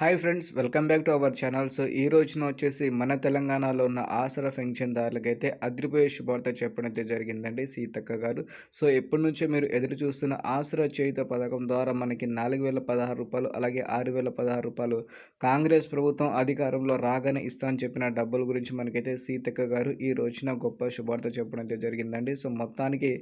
Hi friends welcome back to our channel. So ఈ రోజున వచ్చేసి మన తెలంగాణలో ఉన్న ఆసరా పెన్షన్దారులకైతే అదిరిపోయే శుభార్త చెప్పడం అయితే జరిగిందండి సీతక్క గారు. సో ఎప్పటి నుంచో మీరు ఎదురు చూస్తున్న ఆసరా చేయుత పథకం ద్వారా మనకి నాలుగు వేల పదహారు రూపాయలు అలాగే ఆరు వేల పదహారు రూపాయలు కాంగ్రెస్ ప్రభుత్వం అధికారంలో రాగానే ఇస్తా అని చెప్పిన డబ్బుల గురించి మనకైతే సీతక్క గారు ఈ రోజున గొప్ప శుభార్త చెప్పడం అయితే జరిగిందండి. సో మొత్తానికి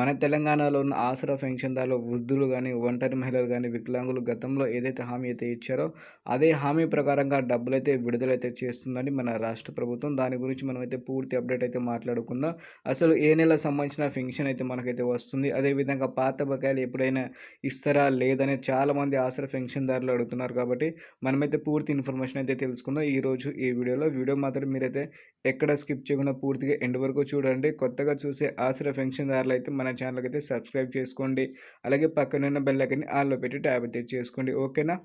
మన తెలంగాణలో ఉన్న ఆసరా పెన్షన్దారులు వృద్ధులు కానీ ఒంటరి మహిళలు కానీ వికలాంగులు గతంలో ఏదైతే హామీ అయితే ఇచ్చారో అదే హామీ ప్రకారంగా డబ్బులైతే విడుదలైతే చేస్తుందని మన రాష్ట్ర ప్రభుత్వం. దాని గురించి మనమైతే పూర్తి అప్డేట్ అయితే మాట్లాడుకుందాం. అసలు ఏ నెల సంబంధించిన ఫెన్షన్ అయితే మనకైతే వస్తుంది? అదేవిధంగా పాత బకాయిలు ఎప్పుడైనా ఇస్తారా లేదని చాలామంది ఆసర పెన్షన్దారులు అడుగుతున్నారు కాబట్టి మనమైతే పూర్తి ఇన్ఫర్మేషన్ అయితే తెలుసుకుందాం ఈరోజు ఈ వీడియోలో. వీడియో మాత్రం మీరైతే ఎక్కడ స్కిప్ చేయకుండా పూర్తిగా ఎండ్ వరకు చూడండి. కొత్తగా చూసే ఆసర పెన్షన్దారులు అయితే మన ఛానల్కి అయితే సబ్స్క్రైబ్ చేసుకోండి. అలాగే పక్కనున్న బెల్లకని ఆల్లో పెట్టి ట్యాబ్ అయితే చేసుకోండి. ఓకేనా?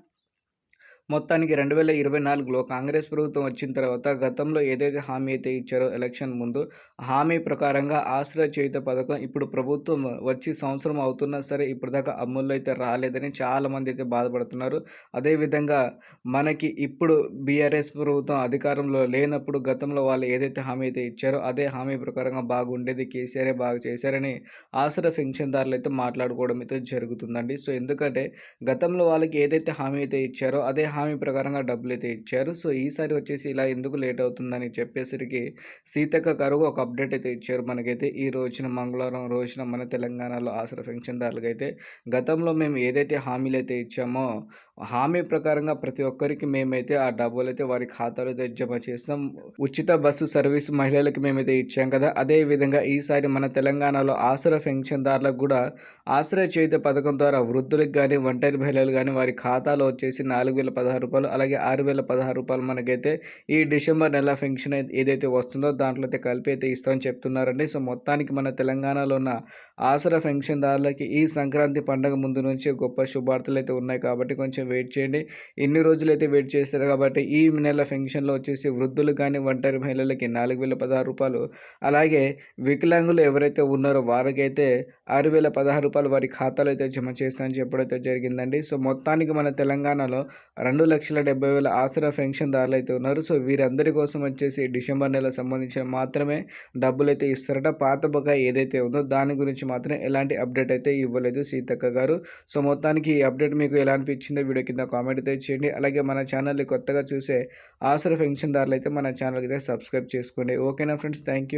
మొత్తానికి రెండు వేల ఇరవై నాలుగులో కాంగ్రెస్ ప్రభుత్వం వచ్చిన తర్వాత గతంలో ఏదైతే హామీ అయితే ఇచ్చారో ఎలక్షన్ ముందు హామీ ప్రకారంగా ఆశ్రయ చేయుత పథకం ఇప్పుడు ప్రభుత్వం వచ్చి సంవత్సరం అవుతున్నా సరే ఇప్పటిదాకా అమల్లో అయితే రాలేదని చాలామంది అయితే బాధపడుతున్నారు. అదేవిధంగా మనకి ఇప్పుడు బీఆర్ఎస్ ప్రభుత్వం అధికారంలో లేనప్పుడు గతంలో వాళ్ళు ఏదైతే హామీ అయితే ఇచ్చారో అదే హామీ ప్రకారంగా బాగుండేది కేసీఆరే బాగా చేశారని ఆసరా పెన్షన్దారులు అయితే మాట్లాడుకోవడం అయితే జరుగుతుందండి. సో ఎందుకంటే గతంలో వాళ్ళకి ఏదైతే హామీ అయితే ఇచ్చారో అదే హామీ ప్రకారంగా డబ్బులు అయితే ఇచ్చారు. సో ఈసారి వచ్చేసి ఇలా ఎందుకు లేట్ అవుతుందని చెప్పేసరికి సీతక్క గారు ఒక అప్డేట్ అయితే ఇచ్చారు. మనకైతే ఈ రోజున మంగళవారం రోజున మన తెలంగాణలో ఆసరా పెన్షన్దారులకు అయితే గతంలో మేము ఏదైతే హామీలు అయితే ఇచ్చామో హామీ ప్రకారంగా ప్రతి ఒక్కరికి మేమైతే ఆ డబ్బులు అయితే వారి ఖాతాలో అయితే జమ చేస్తాం. ఉచిత బస్సు సర్వీస్ మహిళలకు మేమైతే ఇచ్చాం కదా. అదే విధంగా ఈసారి మన తెలంగాణలో ఆసరా పెన్షన్దారులకు కూడా ఆసరా చేత పథకం ద్వారా వృద్ధులకు కానీ ఒంటరి మహిళలు కానీ వారి ఖాతాలో వచ్చేసి నాలుగు వేల పదహారు రూపాయలు అలాగే ఆరు వేల పదహారు రూపాయలు మనకైతే ఈ డిసెంబర్ నెల పెన్షన్ ఏదైతే వస్తుందో దాంట్లో అయితే కలిపి అయితే ఇస్తామని చెప్తున్నారండి. సో మొత్తానికి మన తెలంగాణలో ఉన్న ఆసరా పెన్షన్దారులకి ఈ సంక్రాంతి పండుగ ముందు నుంచి గొప్ప శుభార్తలు అయితే ఉన్నాయి కాబట్టి కొంచెం వెయిట్ చేయండి. ఎన్ని రోజులు అయితే వెయిట్ చేస్తారు కాబట్టి ఈ నెల ఫెన్షన్లో వచ్చేసి వృద్ధులు కానీ ఒంటరి మహిళలకి నాలుగు వేల పదహారు రూపాయలు. అలాగే వికలాంగులు ఎవరైతే ఉన్నారో వారికైతే ఆరు వేల పదహారు రూపాయలు వారి ఖాతాలో అయితే జమ చేస్తానని చెప్పడైతే జరిగిందండి. సో మొత్తానికి మన తెలంగాణలో రెండు లక్షల డెబ్బై వేల ఆసరా పెన్షన్దారులు అయితే ఉన్నారు. సో వీరందరి కోసం వచ్చేసి డిసెంబర్ నెల సంబంధించిన మాత్రమే డబ్బులు అయితే ఇస్తారట. పాత బకాయి ఏదైతే ఉందో దాని గురించి మాత్రం ఎలాంటి అప్డేట్ అయితే ఇవ్వలేదు సీతక్క గారు. సో మొత్తానికి ఈ అప్డేట్ మీకు ఎలా అనిపించిందో వీడియో కింద కామెంట్ అయితే చేయండి. అలాగే మన ఛానల్ని కొత్తగా చూసే ఆసరా పెన్షన్దారులు అయితే మన ఛానల్కి అయితే సబ్స్క్రైబ్ చేసుకోండి. ఓకేనా ఫ్రెండ్స్? Thank you.